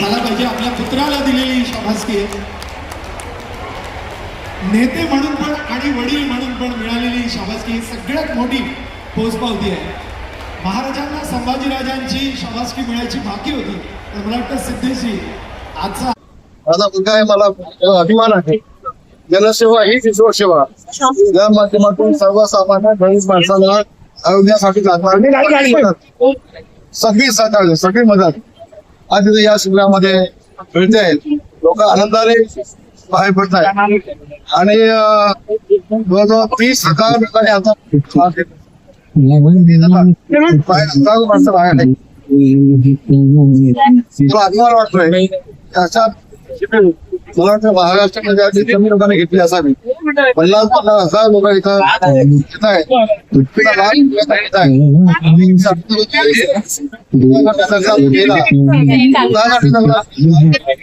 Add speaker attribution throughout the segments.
Speaker 1: मला पाहिजे आपल्या पुत्राला दिलेली शाबासकी. आहे नेते म्हणून पण आणि वडील म्हणून पण मिळालेली शाबासकी ही सगळ्यात मोठी पोचपावती आहे. महाराजांना संभाजीराजांची शाबासकी मिळायची बाकी होती पण मला वाटतं सिद्धेशी आजचा
Speaker 2: माझा मुलगा आहे मला अभिमान आहे. जनसेवा हीच ईश्वर सेवा. या माध्यमातून सर्वसामान्य गरीब माणसाला आरोग्यासाठी लागणार सगळी सहकार्य सगळी मदत. आज इथे या शिबिरामध्ये मिळते. लोक आनंदाने बाहेर पडत आहेत. आणि जवळजवळ तीस हजार लोकांनी आता माणसं बाहेर अभिमान वाटतोय. मला वाटतं महाराष्ट्रामध्ये कमी लोकांनी घेतली असावी. पन्नास पन्नास हजार लोक इथं येत आहेत.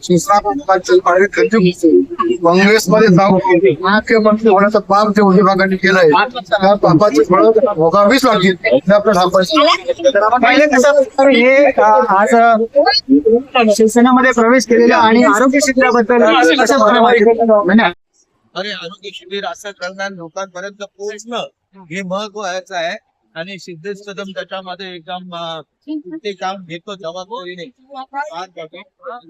Speaker 2: येत आहेत. काँग्रेसमध्ये मुख्यमंत्री होण्याचा पाप जे केलंय त्या पापाची भोगावीच लागतील. हे आपलं
Speaker 3: हे आज शिवसेनेमध्ये प्रवेश केलेला आणि आरोग्य शिबिराबद्दल कसं म्हणजे
Speaker 2: अरे आरोग्य शिबिर असं करणार लोकांपर्यंत पोहोचणं हे महत्वाचं आहे. आणि सिद्धेश कदम त्याच्यामध्ये एकदम ते काम घेतो जबाबदारीने. पाडतो.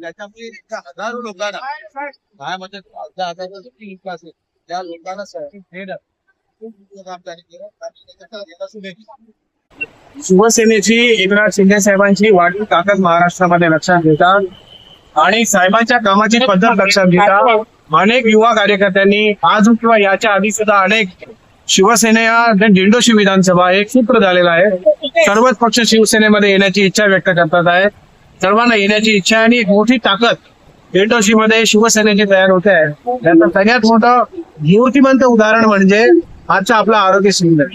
Speaker 2: त्याच्यामुळे हजारो लोकांना गावामध्ये अर्धा हजाराचं लोक असेल? त्या लोकांना
Speaker 3: शिवसेनेची एकनाथ शिंदे साहेबांची वाढती ताकद महाराष्ट्रामध्ये लक्षात घेता. आणि साहेबांच्या कामाची पद्धत लक्षात घेता. अनेक युवा कार्यकर्त्यांनी आज किंवा याच्या आधी सुद्धा अनेक शिवसेने दिंडोशी विधानसभा एक सूत्र झालेलं आहे. सर्वच पक्ष शिवसेनेमध्ये येण्याची इच्छा व्यक्त करतात आहे. सर्वांना येण्याची इच्छा आणि एक मोठी ताकद दिंडोशी मध्ये शिवसेनेची तयार होते आहे. त्याचं सगळ्यात मोठं मूर्तिमंत उदाहरण म्हणजे आजचा आपला आरोग्य शिबिर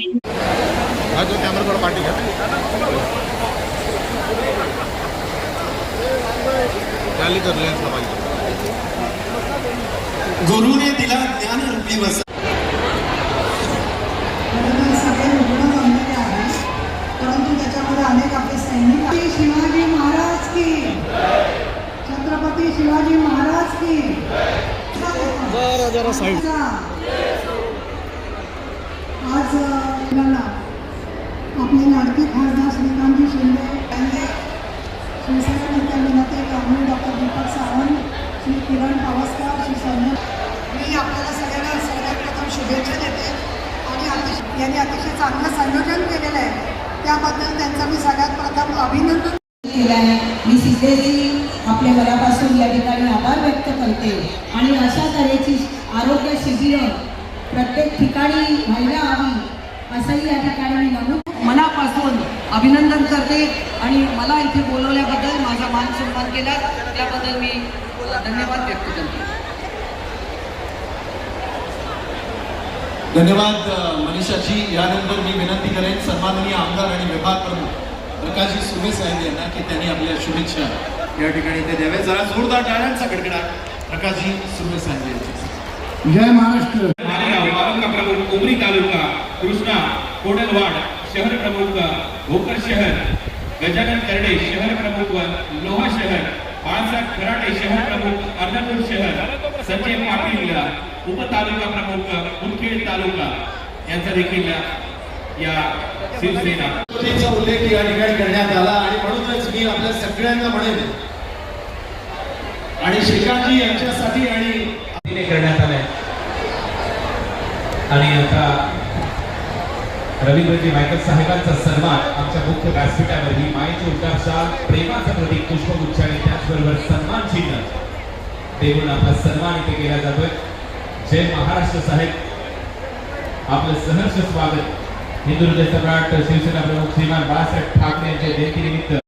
Speaker 1: गुरुने दिला ज्ञान रूपी वस
Speaker 4: बरोबर सगळे रुग्ण जमलेले आहेत त्याच्यामध्ये अनेक आपले सैनिक. शिवाजी महाराज की. छत्रपती शिवाजी महाराज की. आज अ, आपले लाडके खासदार श्रीकांतजी शिंदे यांचे शिवसेना नेते विनते कांबळे डॉक्टर दीपक सावंत श्री किरण पावसकर श्री सौम्य मी आपल्याला सगळ्यांना सगळ्यात प्रथम शुभेच्छा देते. आणि अतिशय यांनी अतिशय चांगलं संयोजन केलेलं आहे. त्याबद्दल त्यांचं मी सगळ्यात प्रथम अभिनंदन
Speaker 5: केलं आहे. मी सिद्धेची आपल्या मनापासून या ठिकाणी आभार व्यक्त करते. आणि अशा तऱ्हेची आरोग्य शिबिरं प्रत्येक ठिकाणी व्हायला हवी असंही या ठिकाणी मी
Speaker 6: मनापासून अभिनंदन करते आणि मला इथे बोलवल्याबद्दल माझा मान सन्मान केला. त्याबद्दल मी धन्यवाद व्यक्त करते.
Speaker 1: धन्यवाद मनीषाजी. यानंतर मी विनंती करेन सन्माननीय आमदार आणि विभाग प्रमुख प्रकाशजी सुमे साहेब यांना की त्यांनी आपल्या शुभेच्छा या ठिकाणी ते द्यावे. जरा जोरदार टाळ्यांचा कडकडाट प्रकाशजी सुमे साहेब यांचे.
Speaker 2: जय महाराष्ट्र.
Speaker 7: तालुका प्रमुख उमरी तालुका कृष्णा कोडलवाड शहर प्रमुख भोकर शहर गजानन करडे शहर प्रमुख लोहा शहर बाळासाहेब खराटे शहर प्रमुख अर्धापूर शहर. संजय पाटील उपतालुका प्रमुख मुदखेड तालुका यांचा देखील या शिवसेना.
Speaker 1: उल्लेख या ठिकाणी करण्यात आला आणि म्हणूनच मी आपल्या सगळ्यांना म्हणेन. आणि श्रीकांतजी यांच्यासाठी आणि
Speaker 7: करण्यात आले आणि आता रवींद्रजी मायकल साहेबांचा सन्मान आमच्या मुख्य व्यासपीठावर ही मायेची उद्गार शाल प्रेमाचं प्रतीक पुष्पगुच्छ आणि त्याचबरोबर सन्मान चिन्ह. देऊन आपला सन्मान इथे केला जातोय. जय महाराष्ट्र साहेब. आपलं सहर्ष स्वागत. हिंदू सम्राट शिवसेना प्रमुख श्रीमान बाळासाहेब ठाकरे यांच्या जयंतीनिमित्त.